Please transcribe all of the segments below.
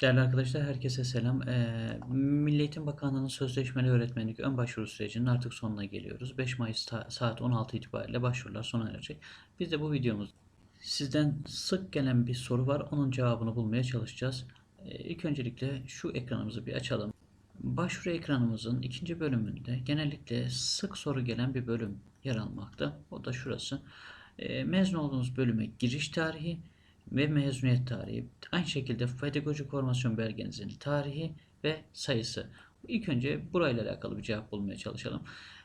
Değerli arkadaşlar herkese selam. Eee Milli Eğitim Bakanlığı'nın sözleşmeli öğretmenlik ön başvuru sürecinin artık sonuna geliyoruz. 5 Mayıs saat 16 itibariyle başvurular sona erecek. Biz de bu videomuz sizden sık gelen bir soru var. Onun cevabını bulmaya çalışacağız. Eee ilk öncelikle şu ekranımızı bir açalım. Başvuru ekranımızın ikinci bölümünde genellikle sık soru gelen bir bölüm yer almakta. O da şurası. Eee, mezun olduğunuz bölüme giriş tarihi ve mezuniyet tarihi. Aynı şekilde pedagojik formasyon belgenizin tarihi ve sayısı. İlk önce burayla alakalı bir cevap bulmaya çalışalım.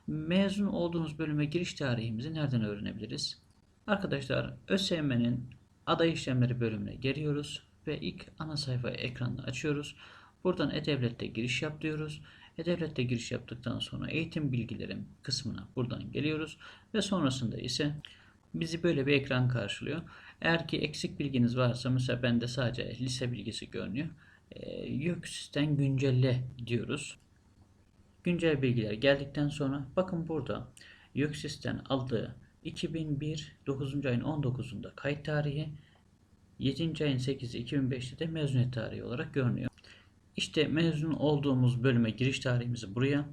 Mezun olduğunuz bölüme giriş tarihimizi nereden öğrenebiliriz? Arkadaşlar ÖSYM'nin aday işlemleri bölümüne geliyoruz ve ilk ana sayfayı ekranını açıyoruz. Buradan E-Devlet'te giriş yap diyoruz. E-Devlet'te giriş yaptıktan sonra eğitim bilgilerim kısmına buradan geliyoruz ve sonrasında ise bizi böyle bir ekran karşılıyor. Eğer ki eksik bilginiz varsa mesela bende sadece lise bilgisi görünüyor. E, YÖKSİS'ten güncelle diyoruz. Güncel bilgiler geldikten sonra bakın burada YÖKSİS'ten aldığı 2001 9. ayın 19'unda kayıt tarihi 7. ayın 8'i 2005'te de mezuniyet tarihi olarak görünüyor. İşte mezun olduğumuz bölüme giriş tarihimizi buraya,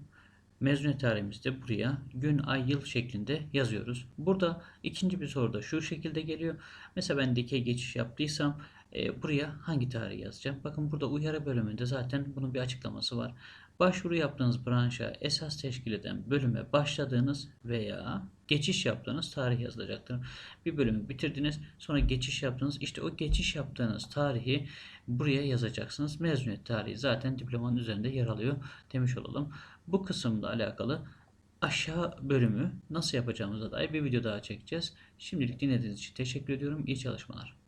mezuniyet tarihimizi de buraya gün, ay, yıl şeklinde yazıyoruz. Burada ikinci bir soru da şu şekilde geliyor. Mesela ben dikey geçiş yaptıysam e, buraya hangi tarihi yazacağım? Bakın burada uyarı bölümünde zaten bunun bir açıklaması var. Başvuru yaptığınız branşa esas teşkil eden bölüme başladığınız veya geçiş yaptığınız tarih yazılacaktır. Bir bölümü bitirdiniz, sonra geçiş yaptınız. İşte o geçiş yaptığınız tarihi buraya yazacaksınız. Mezuniyet tarihi zaten diplomanın üzerinde yer alıyor demiş olalım. Bu kısımla alakalı aşağı bölümü nasıl yapacağımıza dair bir video daha çekeceğiz. Şimdilik dinlediğiniz için teşekkür ediyorum. İyi çalışmalar.